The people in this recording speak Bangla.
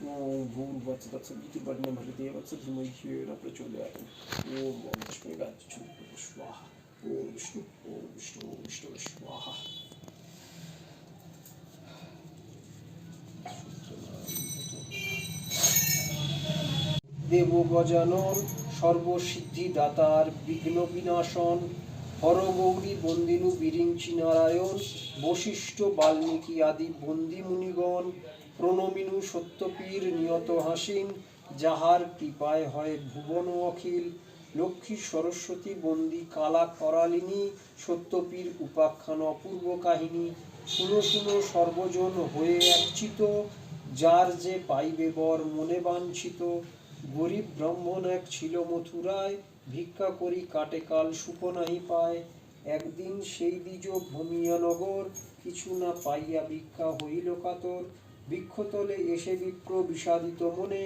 स्वाहा ओम सर्वजंतु स्वाहा ओम भूर्भुवः तत्सवितुर्वरेण्यं भर्गो वत्स धीमहि धियो यो न प्रचोदयात् ओम ओम पुष्पगाच्छु स्वाहा ओम विष्णु ओम विष्णु ओम विष्णु स्वाहा দেব গজানন সর্বসিদ্ধি দাতার বিঘ্ন বিনাশন হরগৌরী বন্দিনু বিরিঞ্চি নারায়ণ বশিষ্ঠ বাল্মীকি আদি বন্দি মুনিগণ প্রণমিনু সত্যপীর নিয়ত হাসিন, যাহার কৃপায় হয় ভুবন অখিল। লক্ষ্মী সরস্বতী বন্দি কালা করালিনী, সত্যপীর উপাখ্যান অপূর্ব কাহিনী। শুনো শুনো সর্বজন হয়ে একচিত, যার যে পাইবে বর মনে বাঞ্ছিত। গরিব ব্রাহ্মণ এক ছিল মথুরায়, ভিক্ষা করি কাটে কাল সুখ নাহি পায়। একদিন সেই দ্বিজ ভূমিয়া নগর, কিছু না পাইয়া ভিক্ষা হইল কাতর। বৃক্ষতলে এসে বিপ্র বিষাদিত মনে